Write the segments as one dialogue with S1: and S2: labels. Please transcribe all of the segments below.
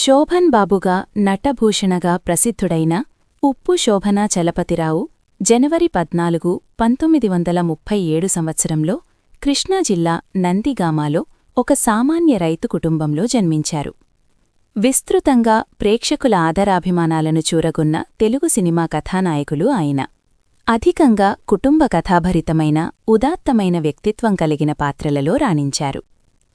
S1: శోభన్ బాబుగా నటభూషణగా ప్రసిద్ధుడైన ఉప్పు శోభనా చలపతిరావు జనవరి పద్నాలుగు పంతొమ్మిది వందల ముప్పై ఏడు సంవత్సరంలో కృష్ణా జిల్లా నందిగామాలో ఒక సామాన్య రైతు కుటుంబంలో జన్మించారు. విస్తృతంగా ప్రేక్షకుల ఆదరాభిమానాలను చూరగొన్న తెలుగు సినిమా కథానాయకులు ఆయన. అధికంగా కుటుంబ కథాభరితమైన ఉదాత్తమైన వ్యక్తిత్వం కలిగిన పాత్రలలో రాణించారు.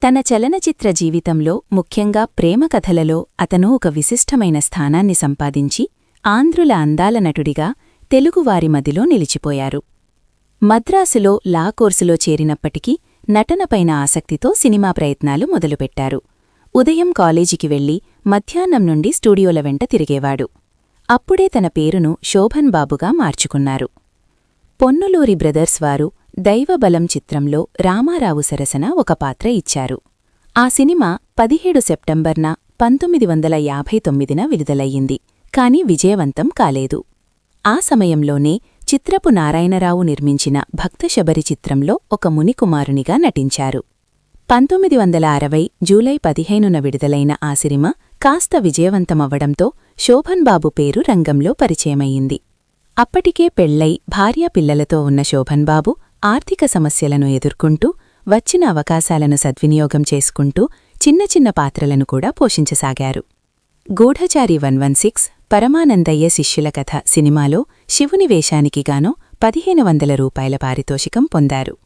S1: తన చలనచిత్ర జీవితంలో ముఖ్యంగా ప్రేమ కథలలో అతను ఒక విశిష్టమైన స్థానాన్ని సంపాదించి ఆంధ్రుల అందాల నటుడిగా తెలుగువారి మదిలో నిలిచిపోయారు. మద్రాసులో లా కోర్సులో చేరినప్పటికీ నటనపైన ఆసక్తితో సినిమా ప్రయత్నాలు మొదలుపెట్టారు. ఉదయం కాలేజీకి వెళ్ళి మధ్యాహ్నం నుండి స్టూడియోల వెంట తిరిగేవాడు. అప్పుడే తన పేరును శోభన్ బాబుగా మార్చుకున్నారు. పొన్నులూరి బ్రదర్స్ వారు దైవబలం చిత్రంలో రామారావు సరసన ఒక పాత్ర ఇచ్చారు. ఆ సినిమా పదిహేడు సెప్టెంబర్న పంతొమ్మిది వందల యాభై తొమ్మిదిన విడుదలయ్యింది కాని విజయవంతం కాలేదు. ఆ సమయంలోనే చిత్రపు నారాయణరావు నిర్మించిన భక్తశబరి చిత్రంలో ఒక మునికుమారునిగా నటించారు. పంతొమ్మిది వందల అరవై జూలై పదిహేనున విడుదలైన ఆ సినిమా కాస్త విజయవంతమవ్వడంతో శోభన్ బాబు పేరు రంగంలో పరిచయమయ్యింది. అప్పటికే పెళ్ళై భార్యాపిల్లలతో ఉన్న శోభన్ బాబు ఆర్థిక సమస్యలను ఎదుర్కొంటూ వచ్చిన అవకాశాలను సద్వినియోగం చేసుకుంటూ చిన్న చిన్న పాత్రలను కూడా పోషించసాగారు. గూఢచారి వన్ వన్ సిక్స్ పరమానందయ్య శిష్యుల కథ సినిమాలో శివుని వేషానికిగానో పదిహేను వందల రూపాయల పారితోషికం పొందారు.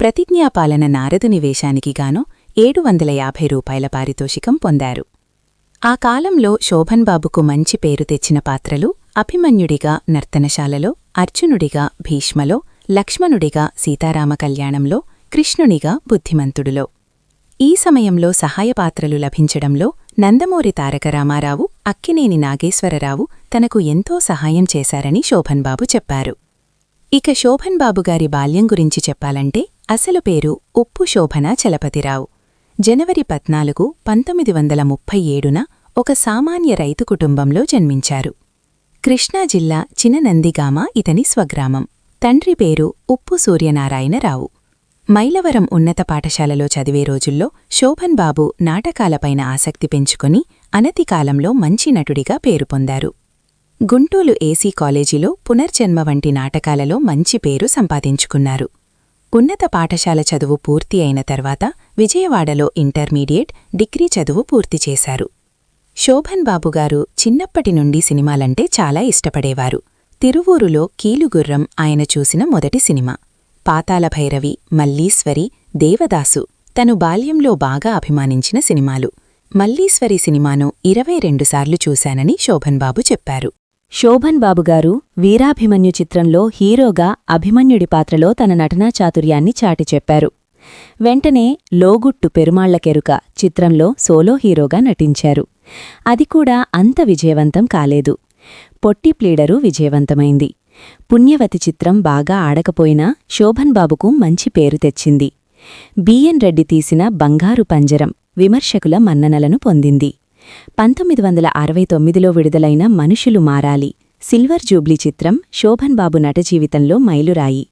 S1: ప్రతిజ్ఞాపాలన నారదుని వేషానికిగానో ఏడు వందల యాభై రూపాయల పారితోషికం పొందారు. ఆ కాలంలో శోభన్ బాబుకు మంచి పేరు తెచ్చిన పాత్రలు అభిమన్యుడిగా నర్తనశాలలో అర్జునుడిగా భీష్మలో లక్ష్మణుడిగా సీతారామ కళ్యాణంలో కృష్ణునిగా బుద్ధిమంతుడులో. ఈ సమయంలో సహాయపాత్రలు లభించడంలో నందమూరి తారకరామారావు అక్కినేని నాగేశ్వరరావు తనకు ఎంతో సహాయం చేశారని శోభన్బాబు చెప్పారు. ఇక శోభన్బాబుగారి బాల్యం గురించి చెప్పాలంటే అసలు పేరు ఉప్పు శోభన చలపతిరావు. జనవరి పద్నాలుగు పంతొమ్మిది వందల ముప్పై ఏడున ఒక సామాన్య రైతు కుటుంబంలో జన్మించారు. కృష్ణా జిల్లా చిననందిగామ ఇతని స్వగ్రామం. తండ్రి పేరు ఉప్పు సూర్యనారాయణరావు. మైలవరం ఉన్నత పాఠశాలలో చదివే రోజుల్లో శోభన్ బాబు నాటకాలపైన ఆసక్తి పెంచుకొని అనతి కాలంలో మంచి నటుడిగా పేరు పొందారు. గుంటూలు ఏసీ కాలేజీలో పునర్జన్మ వంటి నాటకాలలో మంచి పేరు సంపాదించుకున్నారు. ఉన్నత పాఠశాల చదువు పూర్తి అయిన తర్వాత విజయవాడలో ఇంటర్మీడియట్ డిగ్రీ చదువు పూర్తి చేశారు. శోభన్ బాబుగారు చిన్నప్పటి నుండి సినిమాలంటే చాలా ఇష్టపడేవారు. తిరువూరులో కీలుగుర్రం ఆయన చూసిన మొదటి సినిమా. పాతాళభైరవి మల్లీశ్వరి దేవదాసు తను బాల్యంలో బాగా అభిమానించిన సినిమాలు. మల్లీశ్వరి సినిమాను ఇరవై రెండుసార్లు చూశానని శోభన్బాబు చెప్పారు.
S2: శోభన్ బాబుగారు వీరాభిమన్యు చిత్రంలో హీరోగా అభిమన్యుడి పాత్రలో తన నటనా చాతుర్యాన్ని చాటి చెప్పారు. వెంటనే లోగుట్టు పెరుమాళ్ళకెరుక చిత్రంలో సోలో హీరోగా నటించారు. అది కూడా అంత విజయవంతం కాలేదు. పొట్టి ప్లీడరు విజయవంతమైంది. పుణ్యవతి చిత్రం బాగా ఆడకపోయినా శోభన్ బాబుకు మంచి పేరు తెచ్చింది. బిఎన్ రెడ్డి తీసిన బంగారు పంజరం విమర్శకుల మన్ననలను పొందింది. పంతొమ్మిది వందల అరవై తొమ్మిదిలో విడుదలైన మనుషులు మారాలి సిల్వర్ జూబ్లీ చిత్రం శోభన్ బాబు నట జీవితంలో మైలురాయి.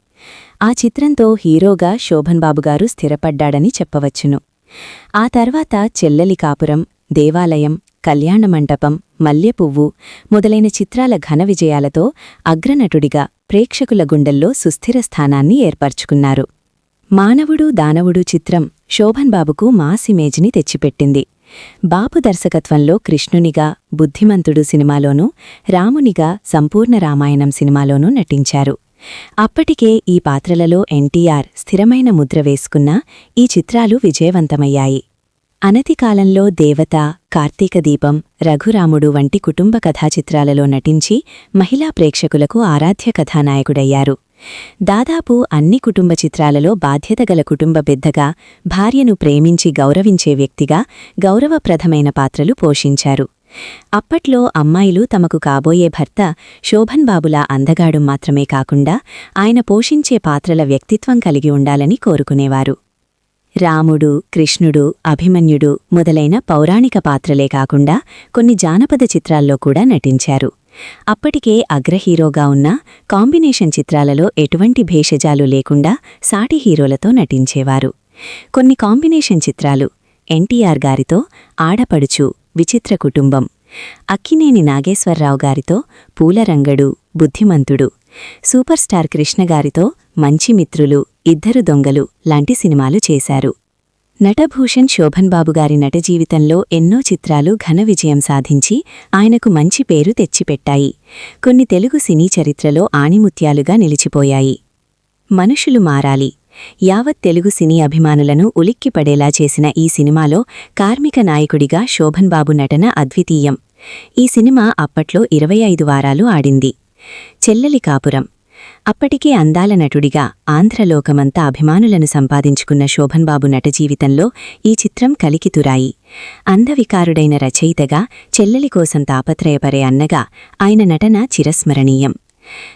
S2: ఆ చిత్రంతో హీరోగా శోభన్ బాబుగారు స్థిరపడ్డాడని చెప్పవచ్చును. ఆ తర్వాత చెల్లెలి కాపురం దేవాలయం కళ్యాణమంటపం మల్లెపువ్వు మొదలైన చిత్రాల ఘన విజయాలతో అగ్రనటుడిగా ప్రేక్షకుల గుండెల్లో సుస్థిర స్థానాన్ని ఏర్పరచుకున్నారు. మానవుడు దానవుడు చిత్రం శోభన్ బాబుకు మాస్ ఇమేజ్ని తెచ్చిపెట్టింది. బాపు దర్శకత్వంలో కృష్ణునిగా బుద్ధిమంతుడు సినిమాలోనూ రామునిగా సంపూర్ణ రామాయణం సినిమాలోనూ నటించారు. అప్పటికే ఈ పాత్రలలో ఎన్టీఆర్ స్థిరమైన ముద్ర వేసుకున్నా ఈ చిత్రాలు విజయవంతమయ్యాయి. అనతి కాలంలో దేవత కార్తీక దీపం రఘురాముడు వంటి కుటుంబ కథాచిత్రాలలో నటించి మహిళా ప్రేక్షకులకు ఆరాధ్య కథానాయకుడయ్యారు. దాదాపు అన్ని కుటుంబ చిత్రాలలో బాధ్యతగల కుటుంబ పెద్దగా భార్యను ప్రేమించి గౌరవించే వ్యక్తిగా గౌరవప్రదమైన పాత్రలు పోషించారు. అప్పట్లో అమ్మాయిలు తమకు కాబోయే భర్త శోభన్ బాబులా అందగాడు మాత్రమే కాకుండా ఆయన పోషించే పాత్రల వ్యక్తిత్వం కలిగి ఉండాలని కోరుకునేవారు. రాముడు కృష్ణుడు అభిమన్యుడు మొదలైన పౌరాణిక పాత్రలే కాకుండా కొన్ని జానపద చిత్రాల్లో కూడా నటించారు. అప్పటికే అగ్రహీరోగా ఉన్న కాంబినేషన్ చిత్రాలలో ఎటువంటి భేషజాలు లేకుండా సాటి హీరోలతో నటించేవారు. కొన్ని కాంబినేషన్ చిత్రాలు ఎన్టీఆర్ గారితో ఆడపడుచు విచిత్ర కుటుంబం అక్కినేని నాగేశ్వరరావు గారితో పూలరంగడు బుద్ధిమంతుడు సూపర్ స్టార్ కృష్ణగారితో మంచి మిత్రులు ఇద్దరు దొంగలు లాంటి సినిమాలు చేశారు. నటభూషణ్ శోభన్ గారి నట జీవితంలో ఎన్నో చిత్రాలు ఘన విజయం సాధించి ఆయనకు మంచి పేరు తెచ్చిపెట్టాయి. కొన్ని తెలుగు సినీ చరిత్రలో ఆణిముత్యాలుగా నిలిచిపోయాయి. మనుషులు మారాలి. యావత్ తెలుగు సినీ అభిమానులను ఉలిక్కిపడేలా చేసిన ఈ సినిమాలో కార్మిక నాయకుడిగా శోభన్ బాబు నటన అద్వితీయం. ఈ సినిమా అప్పట్లో ఇరవై ఐదు వారాలు ఆడింది. చెల్లెలి కాపురం. అప్పటికే అందాల నటుడిగా ఆంధ్రలోకమంతా అభిమానులను సంపాదించుకున్న శోభన్ బాబు నట జీవితంలో ఈ చిత్రం కలికితురాయి. అందవికారుడైన రచయితగా చెల్లెలి కోసం తాపత్రయపరే అన్నగా ఆయన నటన చిరస్మరణీయం.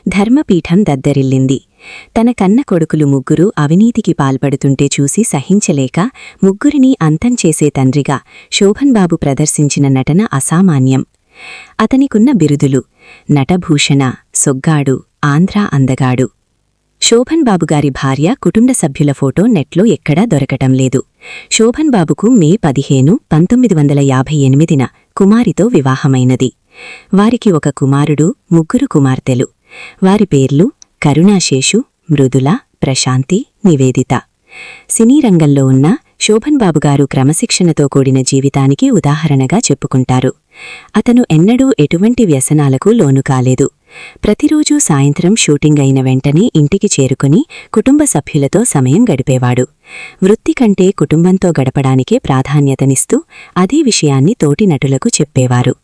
S2: ధర్మపీఠం దద్దరిల్లింది. తన కన్న కొడుకులు ముగ్గురు అవినీతికి పాల్పడుతుంటే చూసి సహించలేక ముగ్గురిని అంతం చేసే తండ్రిగా శోభన్ బాబు ప్రదర్శించిన నటన అసామాన్యం. అతనికున్న బిరుదులు నటభూషణ సొగ్గాడు ఆంధ్ర అందగాడు. శోభన్ బాబుగారి భార్య కుటుంబ సభ్యుల ఫోటో నెట్లో ఎక్కడా దొరకటం లేదు. శోభన్ బాబుకు మే పదిహేను పంతొమ్మిది వందల యాభై ఎనిమిదిన కుమారితో వివాహమైనది. వారికి ఒక కుమారుడు ముగ్గురు కుమార్తెలు. వారి పేర్లు కరుణాశేషు మృదుల ప్రశాంతి నివేదిత. సినీ రంగంలో ఉన్న శోభన్ బాబుగారు క్రమశిక్షణతో కూడిన జీవితానికి ఉదాహరణగా చెప్పుకుంటారు. అతను ఎన్నడూ ఎటువంటి వ్యసనాలకు లోను కాలేదు ప్రతిరోజూ సాయంత్రం షూటింగ్ అయిన వెంటనే ఇంటికి చేరుకుని కుటుంబ సభ్యులతో సమయం గడిపేవాడు. వృత్తి కంటే కుటుంబంతో గడపడానికే ప్రాధాన్యతనిస్తూ అదే విషయాన్ని తోటి నటులకు చెప్పేవారు.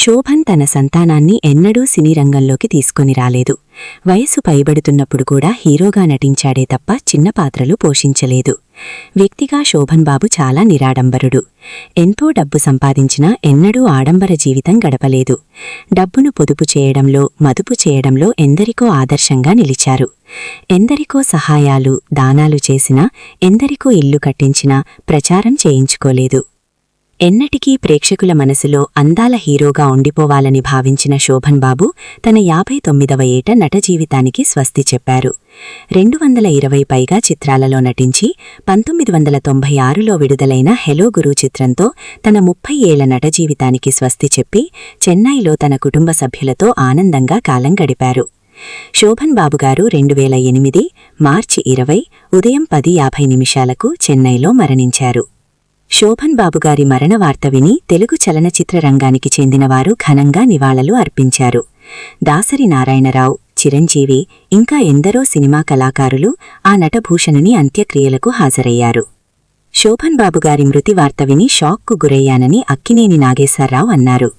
S2: శోభన్ తన సంతానాన్ని ఎన్నడూ సినీ రంగంలోకి తీసుకొని రాలేదు. వయసు పైబడుతున్నప్పుడు కూడా హీరోగా నటించాడే తప్ప చిన్న పాత్రలు పోషించలేదు. వ్యక్తిగా శోభన్ బాబు చాలా నిరాడంబరుడు. ఎంతో డబ్బు సంపాదించినా ఎన్నడూ ఆడంబర జీవితం గడపలేదు. డబ్బును పొదుపు చేయడంలో మదుపు చేయడంలో ఎందరికో ఆదర్శంగా నిలిచారు. ఎందరికో సహాయాలు దానాలు చేసినా ఎందరికో ఇల్లు కట్టించినా ప్రచారం చేయించుకోలేదు. ఎన్నటికీ ప్రేక్షకుల మనసులో అందాల హీరోగా ఉండిపోవాలని భావించిన శోభన్ బాబు తన యాభై తొమ్మిదవ ఏట నట జీవితానికి స్వస్తి చెప్పారు. రెండు వందల ఇరవై పైగా చిత్రాలలో నటించి పంతొమ్మిది వందల తొంభై ఆరులో విడుదలైన హెలో గురు చిత్రంతో తన ముప్పై ఏళ్ళ నట జీవితానికి స్వస్తి చెప్పి చెన్నైలో తన కుటుంబ సభ్యులతో ఆనందంగా కాలం గడిపారు. శోభన్ బాబుగారు రెండు వేల ఎనిమిది మార్చి ఇరవై ఉదయం పది యాభై నిమిషాలకు చెన్నైలో మరణించారు. శోభన్ బాబుగారి మరణ వార్త విని తెలుగు చలనచిత్ర రంగానికి చెందినవారు ఘనంగా నివాళులు అర్పించారు. దాసరి నారాయణరావు చిరంజీవి ఇంకా ఎందరో సినిమా కళాకారులు ఆ నటభూషణుని అంత్యక్రియలకు హాజరయ్యారు. శోభన్ బాబుగారి మృతి వార్త విని షాక్కు గురయ్యానని అక్కినేని నాగేశ్వరరావు అన్నారు.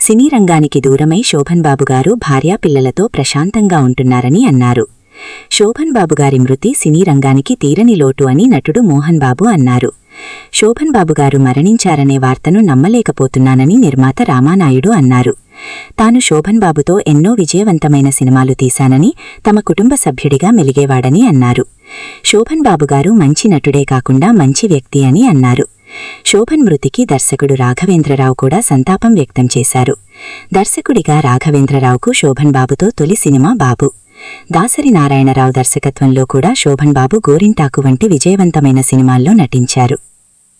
S2: సినీ రంగానికి దూరమై శోభన్ బాబుగారు భార్యాపిల్లలతో ప్రశాంతంగా ఉంటున్నారని అన్నారు. శోభన్ బాబుగారి మృతి సినీ రంగానికి తీరని లోటు అని నటుడు మోహన్ బాబు అన్నారు. శోభన్ బాబుగారు మరణించారనే వార్తను నమ్మలేకపోతున్నానని నిర్మాత రామానాయుడు అన్నారు. తాను శోభన్ బాబుతో ఎన్నో విజయవంతమైన సినిమాలు తీశానని తమ కుటుంబ సభ్యుడిగా మెలిగేవాడని అన్నారు. శోభన్ బాబుగారు మంచి నటుడే కాకుండా మంచి వ్యక్తి అని అన్నారు. శోభన్ మృతికి దర్శకుడు రాఘవేంద్రరావు కూడా సంతాపం వ్యక్తం చేశారు. దర్శకుడిగా రాఘవేంద్రరావుకు శోభన్ బాబుతో తొలి సినిమా బాబు. దాసరి నారాయణరావు దర్శకత్వంలో కూడా శోభన్ బాబు గోరింటాకు వంటి విజయవంతమైన సినిమాల్లో నటించారు.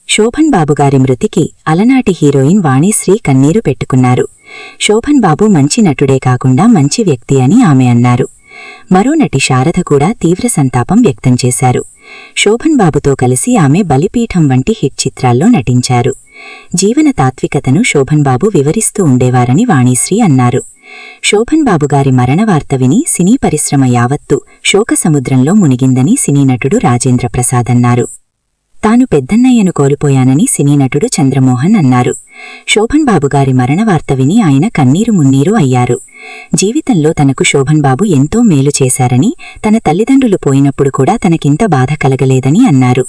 S2: శోభన్ బాబుగారి మృతికి అలనాటి హీరోయిన్ వాణిశ్రీ కన్నీరు పెట్టుకున్నారు. శోభన్ బాబు మంచి నటుడే కాకుండా మంచి వ్యక్తి అని ఆమె అన్నారు. మరో నటి శారద కూడా తీవ్ర సంతాపం వ్యక్తం చేశారు. శోభన్ బాబుతో కలిసి ఆమె బలిపీఠం వంటి హిట్ చిత్రాల్లో నటించారు. జీవన తాత్వికతను శోభన్ బాబు వివరిస్తూ ఉండేవారని వాణిశ్రీ అన్నారు. శోభన్ బాబుగారి మరణ వార్త విని సినీ పరిశ్రమ యావత్తు శోకసముద్రంలో మునిగిందని సినీ నటుడు రాజేంద్ర ప్రసాద్ అన్నారు. తాను పెద్దన్నయ్యను కోల్పోయానని సినీ నటుడు చంద్రమోహన్ అన్నారు. శోభన్ బాబుగారి మరణ వార్త విని ఆయన కన్నీరు మున్నీరు అయ్యారు. జీవితంలో తనకు శోభన్ బాబు ఎంతో మేలు చేశారని తన తల్లిదండ్రులు పోయినప్పుడు కూడా తనకింత బాధ కలగలేదని అన్నారు.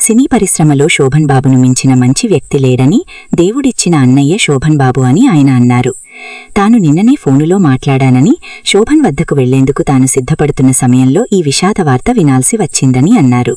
S2: సినీ పరిశ్రమలో శోభన్ బాబును మించిన మంచి వ్యక్తి లేడని దేవుడిచ్చిన అన్నయ్య శోభన్ బాబు అని ఆయన అన్నారు. తాను నిన్ననే ఫోనులో మాట్లాడానని శోభన్ వద్దకు వెళ్ళేందుకు తాను సిద్ధపడుతున్న సమయంలో ఈ విషాద వార్త వినాల్సి వచ్చిందని అన్నారు.